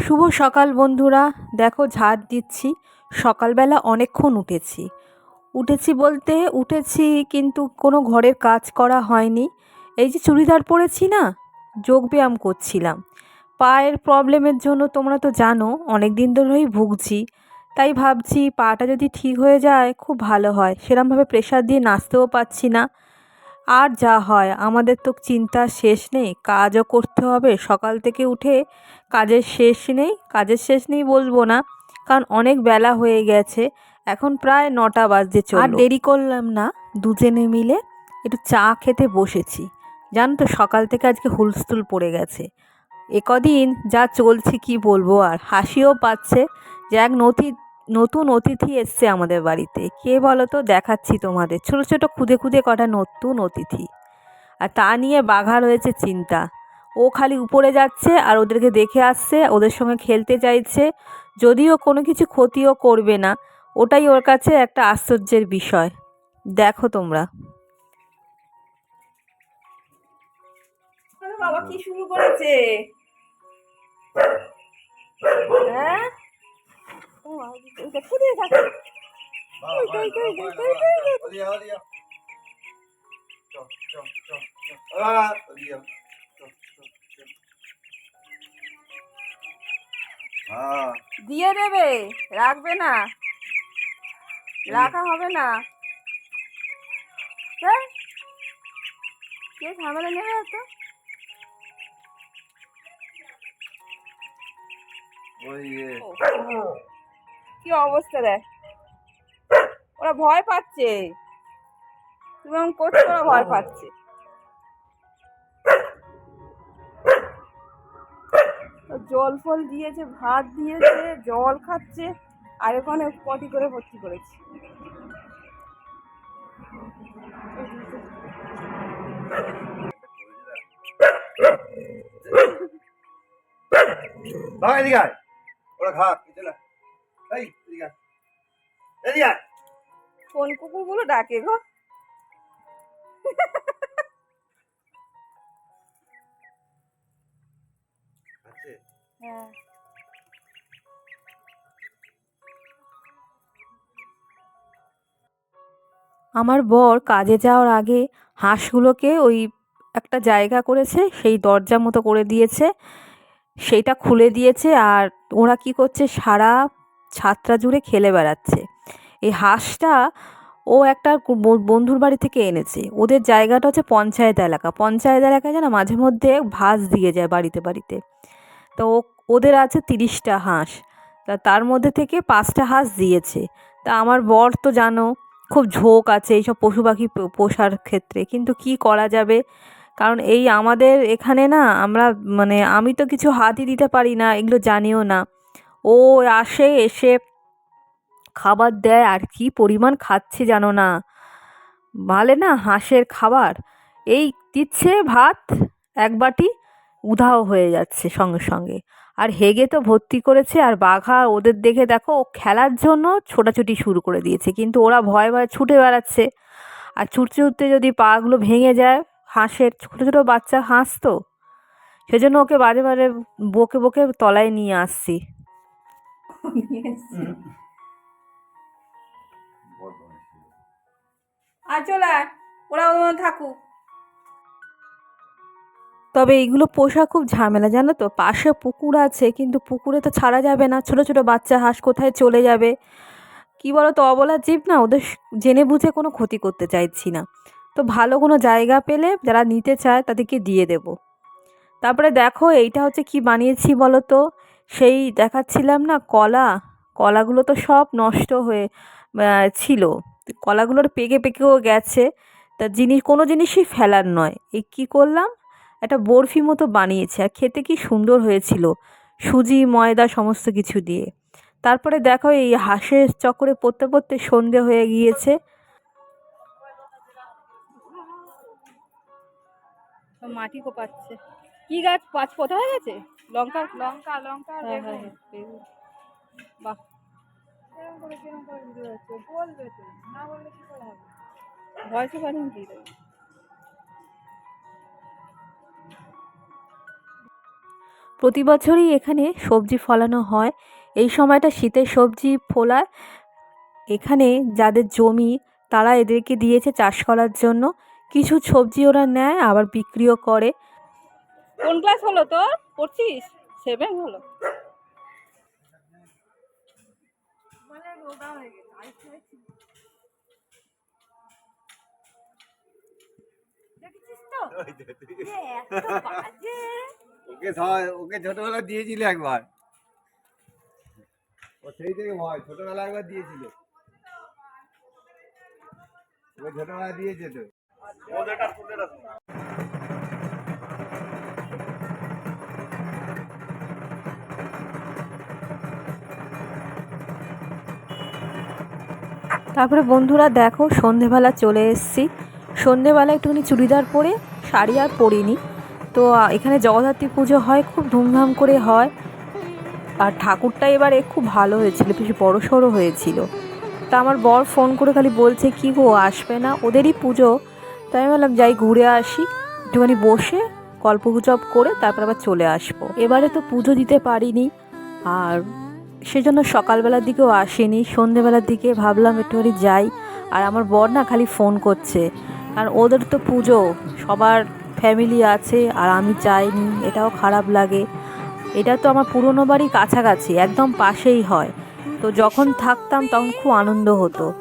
শুভ সকাল বন্ধুরা। দেখো ঝাড় দিচ্ছি। সকালবেলা অনেকক্ষণ উঠেছি। উঠেছি বলতে উঠেছি কিন্তু কোনো ঘরের কাজ করা হয়নি। এই যে চুড়িদার পরেছি না, যোগব্যায়াম করছিলাম। পায়ের প্রবলেমের জন্য তোমরা তো জানো অনেক দিন ধরেই ভুগছি। তাই ভাবছি পাটা যদি ঠিক হয়ে যায়, খুব ভালো হয়। সেরমভাবে প্রেশার দিয়ে নাচতেও পারছি না। আর যা হয়, আমাদের তো চিন্তার শেষ নেই, কাজও করতে হবে। সকাল থেকে উঠে কাজের শেষ নেই, কাজের শেষ নেই বলব না, কারণ অনেক বেলা হয়ে গেছে। এখন প্রায় নটা বাজতে চল আর দেরি করলাম না, দুজনে মিলে একটু চা খেতে বসেছি। জানো তো, সকাল থেকে আজকে হুলস্থুল পড়ে গেছে। এ কদিন যা চলছে কি বলব আর, হাসিও পাচ্ছে যে এক নথি নতুন অতিথি এসছে আমাদের বাড়িতে। কে বলো তো দেখাচ্ছি তোমাদের। ছোটো ছোটো, খুদে খুদে কটা নতুন অতিথি। আর তা নিয়ে বাঘা রয়েছে চিন্তা। ও খালি উপরে যাচ্ছে আর ওদেরকে দেখে আসছে, ওদের সঙ্গে খেলতে চাইছে যদিও কোনো কিছু ক্ষতিও করবে না, ওটাই ওর কাছে একটা আশ্চর্যের বিষয়। দেখো তোমরা। বাবা, কি শুরু করেছে? হ্যাঁ? দিয়ে দেবে রাখবে না। রাখা হবে না। হ্যাঁ কে ঝামেলা নেবে তো ওই কি অবস্থা দেখ? ওরা ভয় পাচ্ছে। তুমি এমন করছ, ওরা ভয় পাচ্ছে। জল ফল দিয়েছে, ভাত দিয়েছে, জল খাচ্ছে, আর ওখানে পটি করে ভর্তি করেছি। ওরা খা চলে এই এদিকে আয়। এদিকে কোন কুকুরগুলো ডাকে গো? আছে? হ্যাঁ। আমার বর কাজে যাওয়ার আগে হাঁসগুলোকে ওই একটা জায়গা করেছে সেই দরজা মতো করে দিয়েছে সেইটা খুলে দিয়েছে আর ওরা কি করছে সারা ছাদটা জুড়ে খেলে বেড়াচ্ছে। এই হাঁসটা ও একটা বন্ধুর বাড়ি থেকে এনেছে। ওদের জায়গাটা হচ্ছে পঞ্চায়েত এলাকা। পঞ্চায়েত এলাকায় যেন মাঝে মধ্যে ভাস দিয়ে যায় বাড়িতে বাড়িতে। তো ওদের আছে তিরিশটা হাঁস। তা তার মধ্যে থেকে পাঁচটা হাঁস দিয়েছে। তা আমার বর তো জানো, খুব ঝোঁক আছে এইসব পশু পাখি পোষার ক্ষেত্রে। কিন্তু কি করা যাবে? কারণ এই আমাদের এখানে না, আমরা মানে আমি তো কিছু হাতই দিতে পারি না, এগুলো জানিও না। ও আসে, এসে খাবার দেয়, আর কি পরিমাণ খাচ্ছে জানো না। ভালে না হাঁসের খাবার? এই দিচ্ছে ভাত, এক বাটি, উধাও হয়ে যাচ্ছে সঙ্গে সঙ্গে। আর হেগে তো ভর্তি করেছে, আর বাঘা ওদের দেখে দেখো, ও খেলার জন্য ছোটাছুটি শুরু করে দিয়েছে, কিন্তু ওরা ভয় ভয়ে ছুটে বেড়াচ্ছে। আর ছুটতে ছুটতে যদি পাগুলো ভেঙে যায়, হাঁসের ছোটো ছোটো বাচ্চা হাঁস তো? সেজন্য ওকে বারে বারে বকে বকে তলায় নিয়ে আসছি। আর চলে আয় ওরা থাকুক। তবে এইগুলো পোষা খুব ঝামেলা জানো তো? পাশে পুকুর আছে কিন্তু পুকুরে তো ছাড়া যাবে না। ছোট ছোট বাচ্চা হাঁস কোথায় চলে যাবে? কি বলো তো অবলা জীব না ওদের জেনে বুঝে কোনো ক্ষতি করতে চাইছি না। তো ভালো কোনো জায়গা পেলে যারা নিতে চায় তাদেরকে দিয়ে দেব। তারপরে দেখো এইটা হচ্ছে কি বানিয়েছি বলো তো? সেই দেখাচ্ছিলাম না কলা। কলাগুলো তো সব নষ্ট হয়ে ছিল। কলাগুলোর পেকে পেকেও গেছে। তা জিনিস, কোনো জিনিসই ফেলার নয়। এই কী করলাম? একটা বরফি মতো বানিয়েছে আর খেতে কি সুন্দর হয়েছিল। সুজি, ময়দা, সমস্ত কিছু দিয়ে। তারপরে দেখো এই হাঁসের চক্করে পড়তে পড়তে সন্ধে হয়ে গিয়েছে। মাটি কোপাচ্ছে। কি গাছ পাঁচ পোতা হয়ে গেছে? লঙ্কা লঙ্কা লঙ্কা হ্যাঁ হ্যাঁ হ্যাঁ বেগুন। বাহ। এরকম করে কীরকম করে ভিডিও হচ্ছে বলবে তো না বললে কি করে হবে? ভয়েসে পাঠিয়ে দিয়ে দেবো প্রতি বছরই এখানে সবজি ফলানো হয়। এই সময়টা শীতের সবজি ফোলায়। এখানে যাদের জমি তারা এদেরকে দিয়েছে চাষ করার জন্য। কিছু সবজি ওরা নেয় আবার বিক্রিও করে। কোন ক্লাস হলো তোর? পড়ছিস সেভেন হলো ওকে ওকে ছোটবেলা দিয়েছিল একবার। ও সেই থেকে ভয় ছোটবেলা একবার দিয়েছিল। ওকে ছোটবেলা দিয়েছে তো। তারপরে বন্ধুরা দেখো, সন্ধেবেলা চলে এসেছি। সন্ধেবেলা একটুখানি চুড়িদার পরে শাড়ি আর পরিনি। তো এখানে জগদ্ধাত্রী পুজো হয়, খুব ধুমধাম করে হয়। আর ঠাকুরটা এবারে খুব ভালো হয়েছিল, বেশ বড় সড়ো হয়েছিল। তা আমার বর ফোন করে খালি বলছে, কি গো, আসবে না? ওদেরই পুজো। তাই আমি বললাম যাই ঘুরে আসি। একটুখানি বসে গল্পগুজব করে তারপর আবার চলে আসব। এবারে তো পুজো দিতে পারিনি। আর সেজন্য সকালবেলার দিকেও আসেনি। সন্ধেবেলার দিকে ভাবলাম একটু একটুখানি যাই। আর আমার বর না খালি ফোন করছে। আর ওদের তো পুজো, সবার ফ্যামিলি আছে আর আমি যাইনি, এটাও খারাপ লাগে। এটা তো আমার পুরনো বাড়ি কাছাকাছি, একদম পাশেই হয়। তো যখন থাকতাম তখন খুব আনন্দ হতো।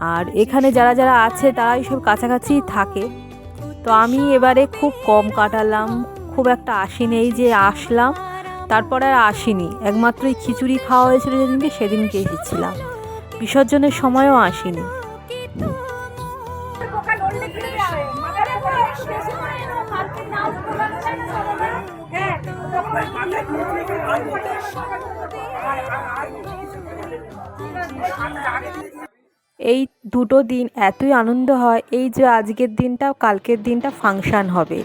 আর এখানে যারা যারা আছে তারাই সব কাছাকাছিই থাকে। তো আমি এবারে খুব কম কাটালাম, খুব একটা আসিনি। এই যে আসলাম তারপরে আর আসিনি। একমাত্র এই খিচুড়ি খাওয়া হয়েছিল যেদিনকে, সেদিনকে এসেছিলাম। বিসর্জনের সময়ও আসিনি। এই দুটো দিন এতই আনন্দ হয়, এই যে আজকের দিনটা, কালকের দিনটা ফাংশান হবে।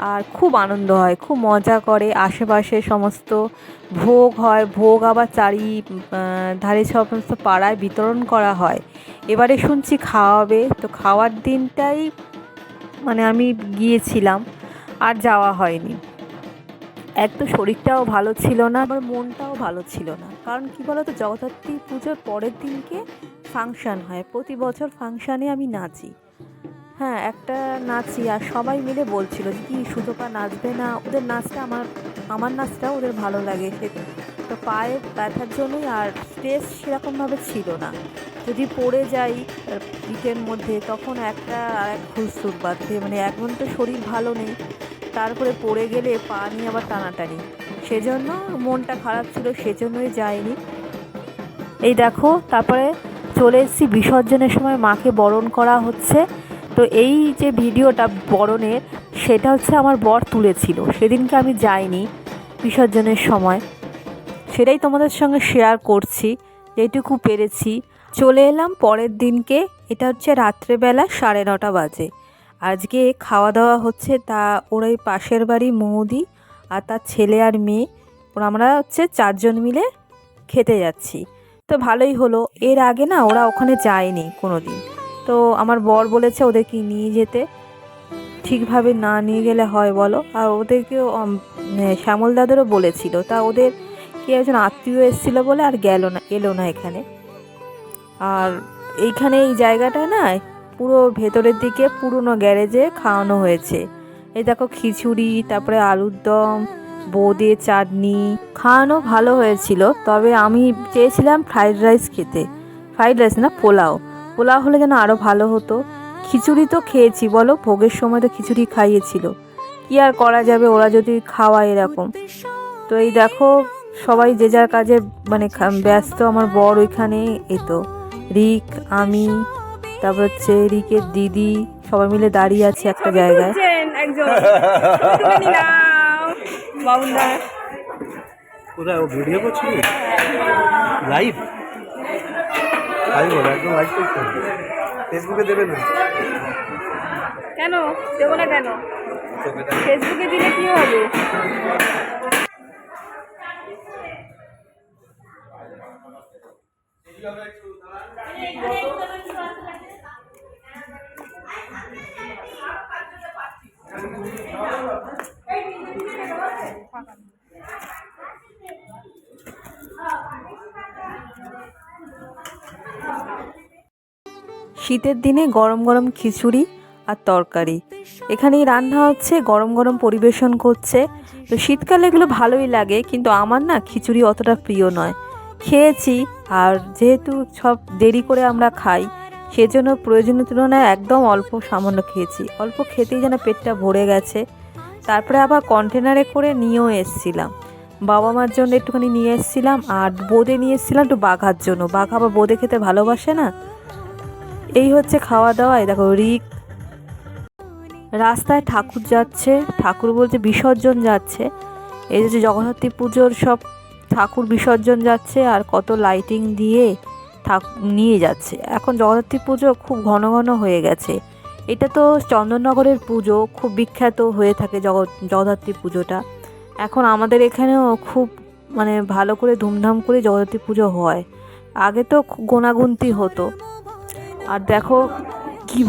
আর খুব আনন্দ হয়, খুব মজা করে। আশেপাশে সমস্ত ভোগ হয়, ভোগ আবার চারি ধারে সমস্ত পাড়ায় বিতরণ করা হয়। এবারে শুনছি খাওয়াবে, তো খাওয়ার দিনটাই মানে আমি গিয়েছিলাম, আর যাওয়া হয়নি। এক তো শরীরটাও ভালো ছিল না, আবার মনটাও ভালো ছিল না। কারণ কি বলতো, জগদ্ধাত্রী পুজোর পরের দিনকে ফাংশান হয়। প্রতি বছর ফাংশানে আমি নাচি। হ্যাঁ একটা নাচি আর সবাই মিলে বলছিল কি সুতপা নাচবে না? ওদের নাচটা আমার আমার নাচটা ওদের ভালো লাগে। সে তো পায়ে ব্যথার জন্যই আর স্ট্রেস সেরকমভাবে ছিল না। যদি পড়ে যাই পিঠের মধ্যে, তখন একটা আর এক খুলসুর বাঁধবে। মানে এখন তো শরীর ভালো নেই। তারপরে পড়ে গেলে পা নিয়ে আবার টানাটানি। সেজন্য মনটা খারাপ ছিল, সেজন্যই যায়নি এই দেখো, তারপরে চলে এসেছি বিসর্জনের সময় মাকে বরণ করা হচ্ছে। তো এই যে ভিডিওটা বরণের, সেটা হচ্ছে আমার বর তুলেছিল। সেদিনকে আমি যাইনি বিসর্জনের সময়। সেটাই তোমাদের সঙ্গে শেয়ার করছি, যেটুকু পেরেছি। চলে এলাম পরের দিনকে, এটা হচ্ছে রাত্রেবেলা সাড়ে নটা বাজে। আজকে খাওয়া দাওয়া হচ্ছে তা ওরাই পাশের বাড়ি মৌদি আর তার ছেলে আর মেয়ে। ওরা আমরা হচ্ছে চারজন মিলে খেতে যাচ্ছি। তো ভালোই হলো। এর আগে না ওরা ওখানে যায়নি কোনো দিন তো আমার বর বলেছে ওদেরকে নিয়ে যেতে। ঠিকভাবে না নিয়ে গেলে হয় বলো। আর ওদেরকেও মানে শ্যামল দাদেরও বলেছিল। তা ওদের কে একজন আত্মীয় এসেছিল বলে আর গেল না, এলো না এখানে। আর এইখানে এই জায়গাটা না, পুরো ভেতরের দিকে পুরনো গ্যারেজে খাওয়ানো হয়েছে। এই দেখো খিচুড়ি, তারপরে আলুর দম, বোঁদে চাটনি। খাওয়ানো ভালো হয়েছিল, তবে আমি চেয়েছিলাম ফ্রাইড রাইস খেতে। ফ্রাইড রাইস না পোলাও। পোলাও হলে যেন আরও ভালো হতো। খিচুড়ি তো খেয়েছি বলো? ভোগের সময় তো খিচুড়ি খাইয়েছিল। কি আর করা যাবে? ওরা যদি খাওয়ায় এরকম। তো এই দেখো সবাই যে যার কাজে মানে খা- ব্যস্ত আমার বর ওইখানে এই তো রিক আমি তারপর হচ্ছে রিকের দিদি সবাই মিলে দাঁড়িয়ে আছে একটা জায়গায়। কোথায় ও ভিডিও করছিল লাইভ একদম করতে ফেসবুকে দেবে না? কেন? দেবো না কেন? ফেসবুকে দিলে কি হবে? শীতের দিনে গরম গরম খিচুড়ি আর তরকারি। এখানেই রান্না হচ্ছে, গরম গরম পরিবেশন করছে। তো শীতকালে এগুলো ভালোই লাগে, কিন্তু আমার না খিচুড়ি অতটা প্রিয় নয়। খেয়েছি আর যেহেতু সব দেরি করে আমরা খাই, সেজন্য প্রয়োজনীয় তুলনায় একদম অল্প সামান্য খেয়েছি। অল্প খেতেই যেন পেটটা ভরে গেছে। তারপরে আবার কন্টেনারে করে নিয়েও এসছিলাম। বাবা মার জন্য একটুখানি নিয়ে এসছিলাম আর বোঁদে নিয়ে এসছিলাম একটু বাঘার জন্য। বাঘ আবার বোঁদে খেতে ভালোবাসে না এই হচ্ছে খাওয়া দাওয়া, এই দেখো রিক রাস্তায় ঠাকুর যাচ্ছে, ঠাকুর বলতে বিসর্জন যাচ্ছে। এই যে জগদ্ধাত্রী পুজোর সব ঠাকুর বিসর্জন যাচ্ছে আর কত লাইটিং দিয়ে ঠাকুর নিয়ে যাচ্ছে। এখন জগদ্ধাত্রী পুজো খুব ঘন ঘন হয়ে গেছে। এটা তো চন্দননগরের পুজো, খুব বিখ্যাত হয়ে থাকে জগৎ জগদ্ধাত্রী পুজোটা। এখন আমাদের এখানেও খুব মানে ভালো করে ধুমধাম করে জগদ্ধাত্রী পুজো হয়। আগে তো গোনাগুনতি হতো। আর দেখো কি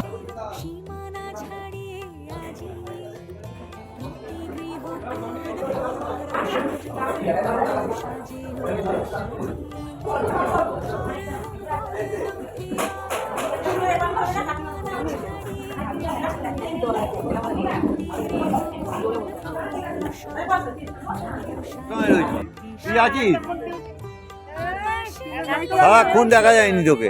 আছিস? সারাক্ষণ দেখা যায়নি তোকে।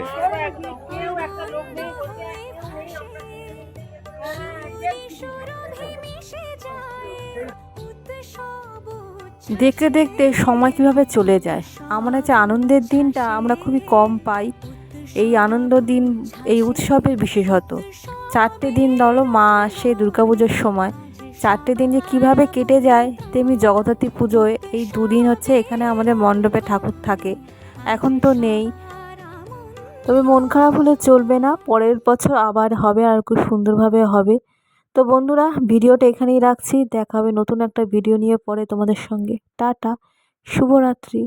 দেখতে দেখতে সময় কীভাবে চলে যায়? আমার কাছে আনন্দের দিনটা আমরা খুবই কম পাই। এই আনন্দ দিন, এই উৎসবের বিশেষত চারটে দিন ধরো মা আসে দুর্গাপুজোর সময়। চারটে দিন যে কীভাবে কেটে যায়, তেমনি জগদ্ধাত্রী পুজোয় এই দুদিন হচ্ছে এখানে আমাদের মণ্ডপে ঠাকুর থাকে। এখন তো নেই। তবে মন খারাপ হলে চলবে না, পরের বছর আবার হবে আর খুব সুন্দরভাবে হবে। তো বন্ধুরা, ভিডিওটা এখানেই রাখছি। দেখা হবে নতুন একটা ভিডিও নিয়ে পরে তোমাদের সঙ্গে। টাটা, শুভরাত্রি।